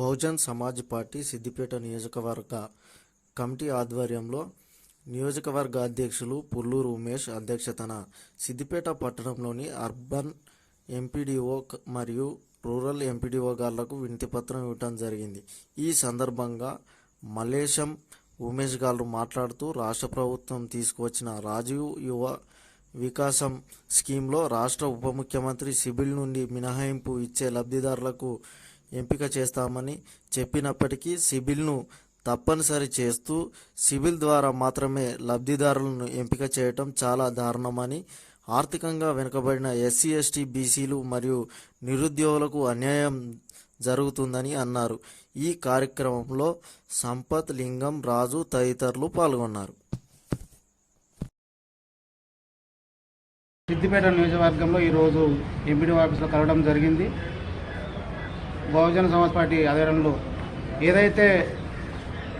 Bahujan Samaj party Siddipet నియోజకవర్గ committee ఆధ్వర్యంలో నియోజకవర్గ అధ్యక్షులు పుల్లూరు ఉమేష్ అధ్యక్షతన సిద్దిపేట పట్టణంలోని అర్బన్ ఎంపీడీఓ మరియు రూరల్ ఎంపీడీఓ గాళ్ళకు వినతిపత్రం ఇవ్వటం జరిగింది. ఈ సందర్భంగా మలేశం ఉమేష్ గారు మాట్లాడుతూ రాష్ట్ర ప్రభుత్వం తీసుకువచ్చిన రాజీవ్ యువ వికాసం స్కీమ్లో రాష్ట్ర ఉప ముఖ్యమంత్రి సిబిల్ నుండి మినహాయింపు ఇచ్చే లబ్ధిదారులకు ఎంపిక చేస్తామని చెప్పినప్పటికీ సిబిల్ను తప్పనిసరి చేస్తూ సిబిల్ ద్వారా మాత్రమే లబ్ధిదారులను ఎంపిక చేయటం చాలా దారుణమని ఆర్థికంగా వెనుకబడిన ఎస్సీ ఎస్టీ బీసీలు మరియు నిరుద్యోగులకు అన్యాయం జరుగుతుందని అన్నారు. ఈ కార్యక్రమంలో సంపత్ లింగం రాజు తదితరులు పాల్గొన్నారు. సిద్దిపేట నియోజకవర్గంలో ఈరోజు ఎంపీడీ ఆఫీస్లో కలవడం జరిగింది. బహుజన సమాజ్ పార్టీ ఆధ్వర్యంలో ఏదైతే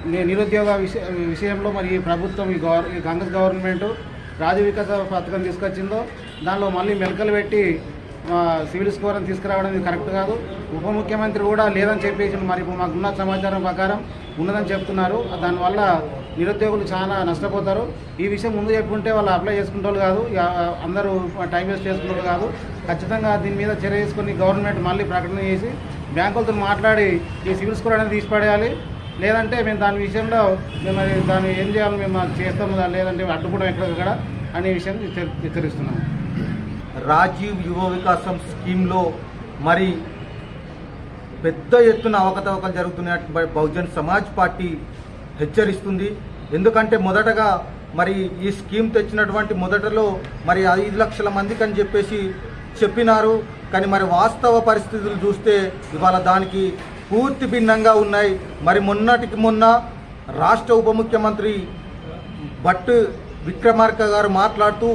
నిరుద్యోగ విష- విషయంలో మరి ఈ ప్రభుత్వం ఈ గవర్ ఈ కాంగ్రెస్ గవర్నమెంట్ రాజు వికాస పథకం తీసుకొచ్చిందో దానిలో మళ్ళీ మెలకలు పెట్టి సివిల్ స్కోర్ అని తీసుకురావడం ఇది కరెక్ట్ కాదు. ఉప ముఖ్యమంత్రి కూడా లేదని చెప్పేసి మరి ఇప్పుడు మాకున్న సమాచారం ప్రకారం ఉన్నదని చెప్తున్నారు. దానివల్ల నిరుద్యోగులు చాలా నష్టపోతారు. ఈ విషయం ముందు చెప్పుకుంటే వాళ్ళు అప్లై చేసుకుంటారు కాదు అందరూ టైం వేస్ట్ చేసుకుంటారు కాదు. ఖచ్చితంగా దీని మీద చర్య తీసుకుని గవర్నమెంట్ మళ్ళీ ప్రకటన చేసి బ్యాంకులతో మాట్లాడి ఈ సివిల్ స్కోర్ అనేది తీసిపడేయాలి. లేదంటే మేము దాని విషయంలో మేము దాన్ని ఏం చేయాలో మేము చేస్తాము దా- లేదంటే అడ్డుకోవడం ఎక్కడ అనే విషయం హెచ్చరిస్తున్నాం. హెచ్చరిస్తున్నాము రాజీవ్ యువ వికాసం స్కీమ్లో మరి పెద్ద ఎత్తున అవకతవకలు జరుగుతున్న బహుజన్ సమాజ్ పార్టీ హెచ్చరిస్తుంది. ఎందుకంటే మొదటగా మరి ఈ స్కీమ్ తెచ్చినటువంటి మొదటలో మరి ఐదు లక్షల మందికి అని చెప్పేసి చెప్పినారు. కానీ మరి వాస్తవ పరిస్థితులు చూస్తే ఇవాళ దానికి పూర్తి భిన్నంగా ఉన్నాయి. మరి మొన్నటికి మొన్న రాష్ట్ర ఉప ముఖ్యమంత్రి భట్ విక్రమార్క గారు మాట్లాడుతూ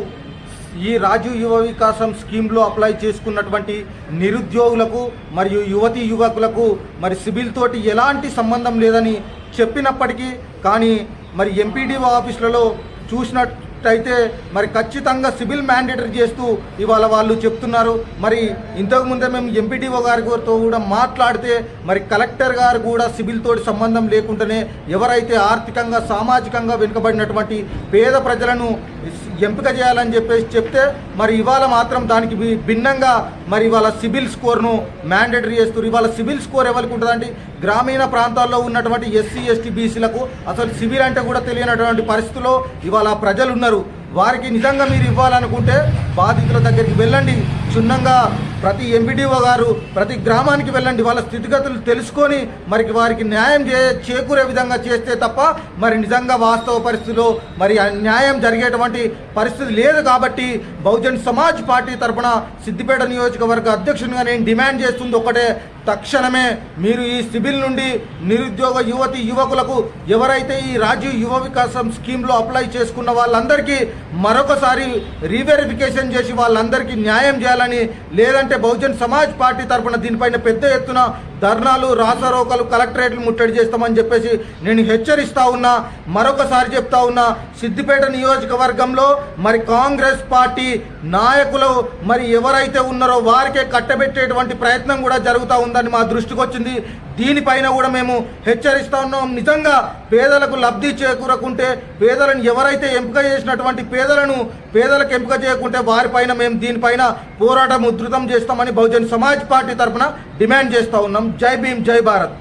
ఈ రాజు యువ వికాసం స్కీమ్లో అప్లై చేసుకున్నటువంటి నిరుద్యోగులకు మరియు యువతి యువకులకు మరి సిబిల్ తోటి ఎలాంటి సంబంధం లేదని చెప్పినప్పటికీ కానీ మరి ఎంపీడీఓ ఆఫీసులలో అయితే మరి ఖచ్చితంగా సిబిల్ మ్యాండేటరీ చేస్తూ ఇవాళ వాళ్ళు చెప్తున్నారు. మరి ఇంతకు ముందే మేము ఎంపీడీఓ గారితో కూడా మాట్లాడితే మరి కలెక్టర్ గారు కూడా సివిల్ తోటి సంబంధం లేకుండానే ఎవరైతే ఆర్థికంగా సామాజికంగా వెనుకబడినటువంటి పేద ప్రజలను ఎంపిక చేయాలని చెప్పేసి చెప్తే మరి ఇవాళ మాత్రం దానికి భిన్నంగా మరి ఇవాళ సిబిల్ స్కోర్ను మ్యాండేటరీ చేస్తారు ఇవాళ సిబిల్ స్కోర్ ఎవరికి ఉంటుందండి గ్రామీణ ప్రాంతాల్లో ఉన్నటువంటి ఎస్సీ ఎస్టీ బీసీలకు అసలు సిబిల్ అంటే కూడా తెలియనటువంటి పరిస్థితిలో ఇవాళ ప్రజలు ఉన్నారు వారికి నిజంగా మీరు ఇవ్వాలనుకుంటే బాధితుల దగ్గరికి వెళ్ళండి. క్షుణ్ణంగా ప్రతి ఎంపీడీఓ గారు ప్రతి గ్రామానికి వెళ్ళండి. వాళ్ళ స్థితిగతులు తెలుసుకొని మరి వారికి న్యాయం చే చేకూరే విధంగా చేస్తే తప్ప మరి నిజంగా వాస్తవ పరిస్థితిలో మరి న్యాయం జరిగేటువంటి పరిస్థితి లేదు కాబట్టి బహుజన్ సమాజ్ పార్టీ తరఫున సిద్దిపేట నియోజకవర్గ అధ్యక్షునిగా నేను డిమాండ్ చేస్తుంది ఒకటే. తక్షణమే మీరు ఈ సిబిల్ నుండి నిరుద్యోగ యువతి యువకులకు ఎవరైతే ఈ రాజీవ్ యువ వికాసం స్కీమ్లో అప్లై చేసుకున్న వాళ్ళందరికీ మరొకసారి రీవెరిఫికేషన్ చేసి వాళ్ళందరికీ న్యాయం చేయాలని లేదంటే బహుజన్ సమాజ్ పార్టీ తరఫున దీనిపైన పెద్ద ఎత్తున ధర్నాలు రాసరోకలు కలెక్టరేట్లు ముట్టడి చేస్తామని చెప్పేసి నేను హెచ్చరిస్తా ఉన్నా మరొకసారి చెప్తా ఉన్నా సిద్దిపేట నియోజకవర్గంలో మరి కాంగ్రెస్ పార్టీ నాయకులు మరి ఎవరైతే ఉన్నారో వారికే కట్టబెట్టేటువంటి ప్రయత్నం కూడా జరుగుతూ ఉందని మా దృష్టికి వచ్చింది. దీనిపైన కూడా మేము హెచ్చరిస్తా ఉన్నాం. నిజంగా పేదలకు లబ్ధి చేకూరకుంటే పేదలను ఎవరైతే ఎంపిక చేసినటువంటి పేదలను పేదలకు ఎంపిక చేయకుంటే వారిపైన మేము దీనిపైన పోరాటం ఉధృతం చేస్తామని బహుజన్ సమాజ్ పార్టీ తరఫున డిమాండ్ చేస్తా ఉన్నాం. జై భీమ్ జై భారత్.